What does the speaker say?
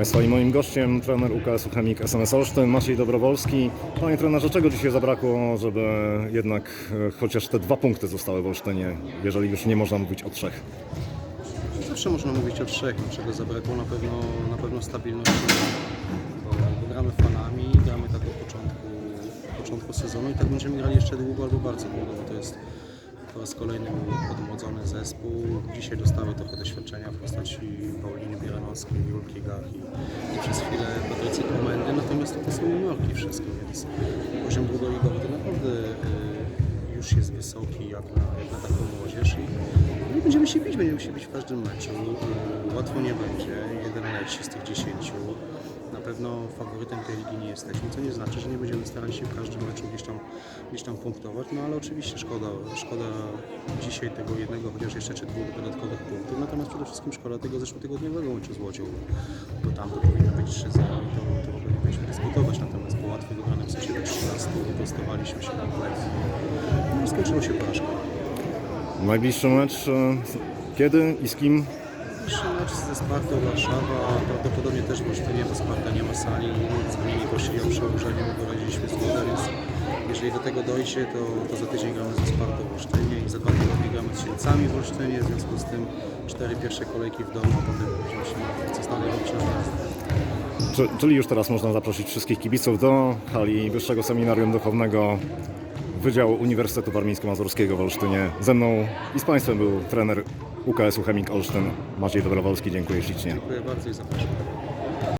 Państwa i moim gościem trener UKS-u Chemik SMS Olsztyn, Maciej Dobrowolski. Panie trenerze, czego dzisiaj zabrakło, żeby jednak e, chociaż te dwa punkty zostały w Olsztynie, jeżeli już nie można mówić o trzech? Zawsze można mówić o trzech, no, czego zabrakło na pewno, na pewno stabilności, bo gramy fanami, gramy tak od początku, początku sezonu i tak będziemy grali jeszcze długo albo bardzo długo, bo to jest po raz kolejny odmłodzony zespół. Dzisiaj dostały trochę doświadczenia w postaci Pauliny Bieranowskiej, Julki Gach i, przez chwilę Patrycji Komendy, natomiast to są juniorki wszystko, więc poziom drugoligowy to naprawdę y, już jest wysoki jak na, jak na taką młodzież i no będziemy się bić, będziemy się bić w każdym meczu. Y, Łatwo nie będzie, jeden leci z tych dziesięciu. Na pewno faworytem tej ligi nie jesteśmy, co nie znaczy, że nie będziemy starali się w każdym meczu gdzieś tam, gdzieś tam punktować, no ale oczywiście szkoda, szkoda dzisiaj tego jednego, chociaż jeszcze czy dwóch dodatkowych punktów, natomiast przede wszystkim szkoda tego zeszłotygodniowego meczu z Łodzią, bo tam to powinno być 3-0 i to, to powinniśmy dyskutować, natomiast po łatwo wygranym w sensie do 13 wyprostowaliśmy się kompletnie no i skończyło się porażką. Najbliższy mecz e, kiedy i z kim? Pierwszy mecz ze Spartą Warszawa, prawdopodobnie też w Olsztynie, bo Sparta nie ma sali, dzwonili, prosili o przełożenie, my wyraziliśmy zgodę, więc jeżeli do tego dojdzie, to, to za tydzień gramy ze Spartą w Olsztynie i za dwa tygodnie gramy z Sielcami w Olsztynie, w związku z tym cztery pierwsze kolejki w domu, a potem będziemy się co stale robić czyli już teraz można zaprosić wszystkich kibiców do hali Wyższego Seminarium Duchownego Wydziału Uniwersytetu Warmińsko-Mazurskiego w Olsztynie. Ze mną i z Państwem był trener UKS-u Chemik Olsztyn Maciej Dobrowolski. Dziękuję ślicznie. Dziękuję bardzo i zapraszam.